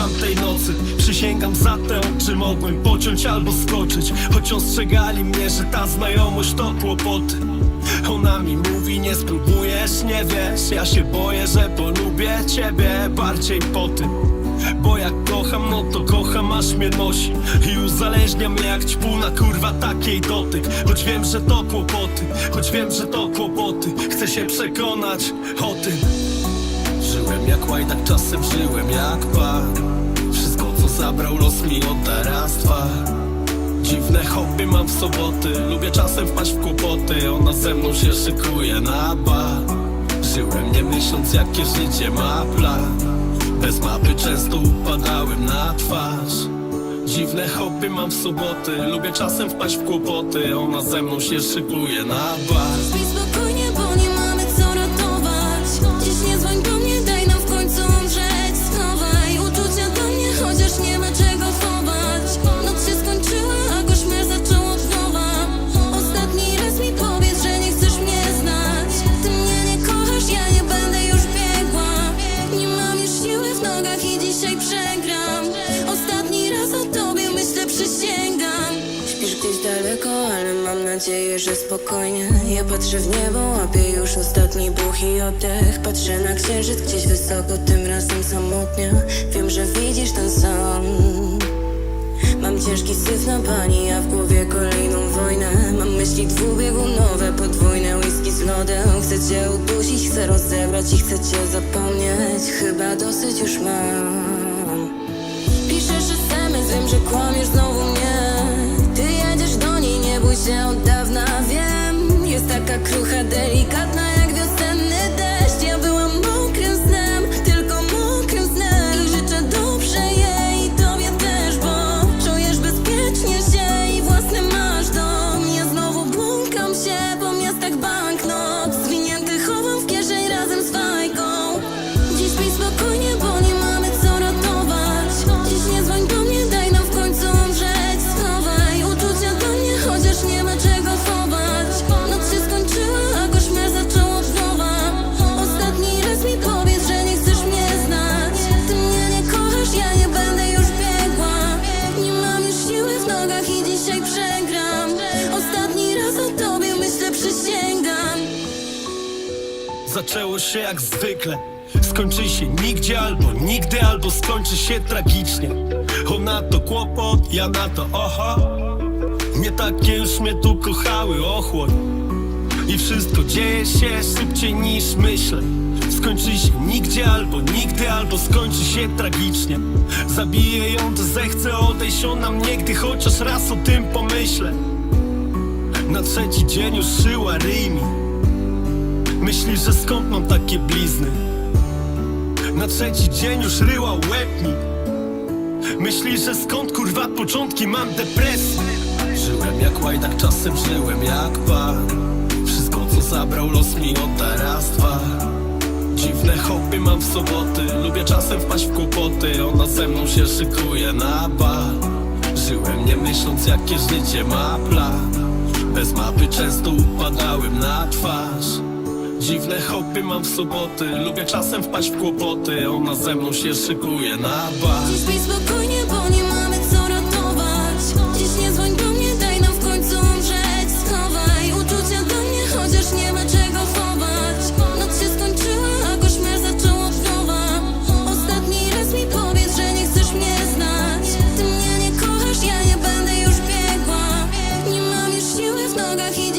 tamtej nocy. Przysięgam za tę, czy mogłem pociąć albo skoczyć Choć ostrzegali mnie, że ta znajomość to kłopoty. Ona mi mówi, nie spróbujesz, nie wiesz. Ja się boję, że polubię ciebie bardziej po tym. Bo jak kocham, no to kocham, aż mnie nosi. I uzależnia mnie jak ćpuna, kurwa, takiej dotyk. Choć wiem, że to kłopoty, choć wiem, że to kłopoty. Chcę się przekonać o tym jak łajdak, czasem żyłem jak pan Wszystko co zabrał los mi odda raz, dwa Dziwne hobby mam w soboty Lubię czasem wpaść w kłopoty. Ona ze mną się szykuje na bal Żyłem nie myśląc jakie życie ma plan. Bez mapy często upadałem na twarz. Dziwne hobby mam w soboty Lubię czasem wpaść w kłopoty. Ona ze mną się szykuje na bal Śpisz gdzieś daleko, ale mam nadzieję, że spokojnie. Ja patrzę w niebo, łapię już ostatni buch i oddech. Patrzę na księżyc gdzieś wysoko, tym razem samotnie. Wiem, że widzisz ten sam. Mam ciężki syf na pani, a w głowie kolejną wojnę. Mam myśli dwubiegunowe, podwójne whisky z lodem. Chcę cię udusić, chcę rozebrać i chcę cię zapomnieć. Chyba dosyć już mam. Piszesz SMS, wiem, że kłamiesz się od dawna, wiem Jest taka krucha, delikatna Zaczęło się jak zwykle. Skończy się nigdzie albo nigdy Albo skończy się tragicznie. Ona to kłopot, ja na to oho. Nie takie już mnie tu kochały, ochłoń. I wszystko dzieje się szybciej niż myślę. Skończy się nigdzie albo nigdy Albo skończy się tragicznie. Zabiję ją, to zechcę odejść Ona mnie, gdy chociaż raz o tym pomyślę. Na trzeci dzień już szyła ryj mi Myśli, że skąd mam takie blizny? Na trzeci dzień już ryła łeb mi Myśli, że skąd kurwa początki mam depresji Żyłem jak łajdak, czasem żyłem jak pan Wszystko co zabrał los mi odda raz, dwa. Dziwne hobby mam w soboty Lubię czasem wpaść w kłopoty. Ona ze mną się szykuje na bal Żyłem nie myśląc jakie życie ma plan. Bez mapy często upadałem na twarz Dziwne hobby mam w soboty. Lubię czasem wpaść w kłopoty. Ona ze mną się szykuje na bar. Dziś bij spokojnie, bo nie mamy co ratować. Dziś nie dzwoń do mnie, daj nam w końcu umrzeć. Schowaj uczucia do mnie, chociaż nie ma czego chować. Noc się skończyła, a koszmar zaczął od nowa. Ostatni raz mi powiedz, że nie chcesz mnie znać. Ty mnie nie kochasz, ja nie będę już biegła. Nie mam już siły w nogach i